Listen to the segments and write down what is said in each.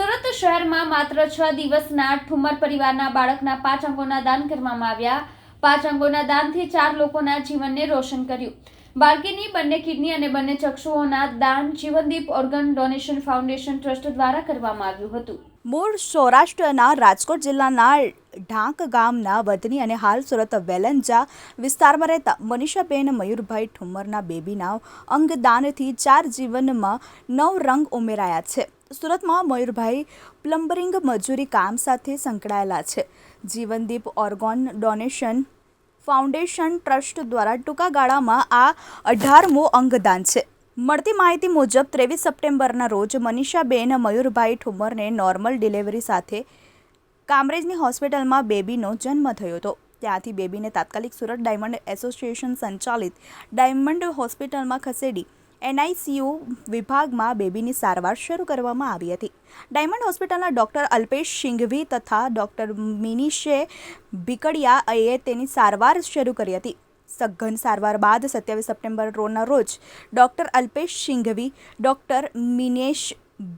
સુરત શહેરમાં માત્ર છ દિવસના ઠુમર પરિવારના બાળકના પાંચ અંગોના દાન કરવામાં આવ્યા. પાંચ અંગોના દાનથી ચાર લોકોના જીવનને રોશન કર્યું. બાળકીની બંને કિડની અને બંને ચક્ષુઓના દાન Jivandeep organ donation foundation trust દ્વારા કરવામાં આવ્યું હતું. મૂળ સૌરાષ્ટ્રના રાજકોટ જિલ્લાના ઢાંક ગામના વતની અને હાલ સુરત વેલંજા વિસ્તારમાં રહેતા મનીષાબેન મયુરભાઈ ઠુમ્મરના બેબીના અંગદાનથી ચાર જીવનમાં નવ રંગ ઉમેરાયા છે. સુરતમાં મયુરભાઈ પ્લમ્બરિંગ મજૂરી કામ સાથે સંકળાયેલા છે. Jivandeep organ donation foundation trust દ્વારા ટૂંકા ગાળામાં આ અઢારમું અંગદાન છે. મળતી માહિતી મુજબ, ત્રેવીસ સપ્ટેમ્બરના રોજ મનીષાબેન, મયુરભાઈ ઠુમરને નોર્મલ ડિલિવરી સાથે કામરેજની હોસ્પિટલમાં બેબીનો જન્મ થયો હતો. ત્યાંથી બેબીને તાત્કાલિક સુરત ડાયમંડ એસોસિએશન સંચાલિત ડાયમંડ હોસ્પિટલમાં ખસેડી એનઆઈસીયુ વિભાગમાં બેબીની સારવાર શરૂ કરવામાં આવી હતી. ડાયમંડ હોસ્પિટલના ડૉક્ટર અલ્પેશ સિંઘવી તથા ડૉક્ટર મિનિશે ભીકડિયાએ તેની સારવાર શરૂ કરી હતી. સઘન સારવાર બાદ સત્યાવીસ સપ્ટેમ્બર રોના રોજ doctor Alpesh Singhvi doctor Minesh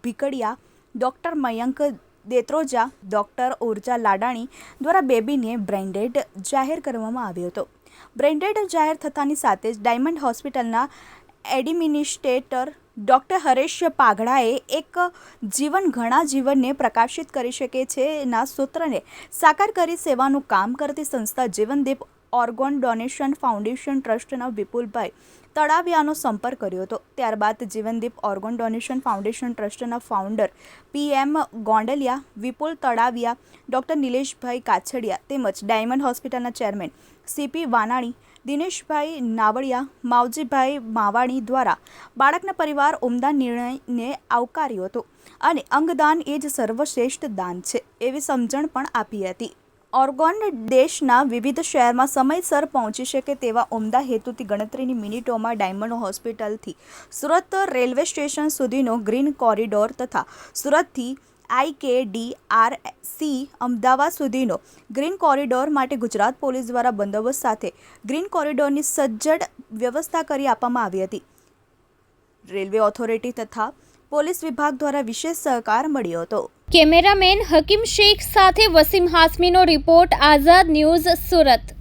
Bhikadiya, doctor Mayank Detroja, doctor Urja Ladani દ્વારા બેબીને બ્રેન્ડેડ જાહેર કરવામાં આવ્યો હતો. બ્રેન્ડેડ જાહેર થતાની સાથે જ ડાયમંડ હોસ્પિટલના એડિમિનિસ્ટ્રેટર ડૉક્ટર હરેશ પાઘડાએ એક જીવન ઘણા જીવનને પ્રકાશિત કરી શકે છે. એના સૂત્રને સાકાર કરી સેવાનું કામ કરતી સંસ્થા જીવનદીપ ઓર્ગોન ડોનેશન ફાઉન્ડેશન ટ્રસ્ટના વિપુલભાઈ તળાવિયાનો સંપર્ક કર્યો હતો. ત્યારબાદ જીવનદીપ ઓર્ગોન ડોનેશન ફાઉન્ડેશન ટ્રસ્ટના founder PM Gondaliya, Vipul Talaviya, doctor નિલેશભાઈ કાછડિયા તેમજ ડાયમંડ હોસ્પિટલના ચેરમેન સીપી વાનાણી દિનેશભાઈ નાવડિયા, માવજીભાઈ માવાણી દ્વારા બાળકના પરિવાર ઉમદા નિર્ણયને આવકાર્યો હતો અને અંગદાન એ જ સર્વશ્રેષ્ઠ દાન છે એવી સમજણ પણ આપી હતી. ઓર્ગોન દેશના વિવિધ શહેરમાં સમયસર પહોંચી શકે તેવા ઉમદા હેતુથી ગણતરીની મિનિટોમાં ડાયમંડ હોસ્પિટલથી સુરત રેલવે સ્ટેશન સુધીનો ગ્રીન કોરિડોર તથા સુરતથી આઈકેડીઆરસી અમદાવાદ સુધીનો ગ્રીન કોરિડોર માટે ગુજરાત પોલીસ દ્વારા બંદોબસ્ત સાથે ગ્રીન કોરિડોરની સજ્જડ વ્યવસ્થા કરી આપવામાં આવી હતી. રેલવે ઓથોરિટી તથા પોલીસ વિભાગ દ્વારા વિશેષ સહકાર મળ્યો હતો. કેમેરામેન હકીમ શેખ સાથે વસીમ હાસમીનો રિપોર્ટ, આઝાદ ન્યૂઝ સુરત.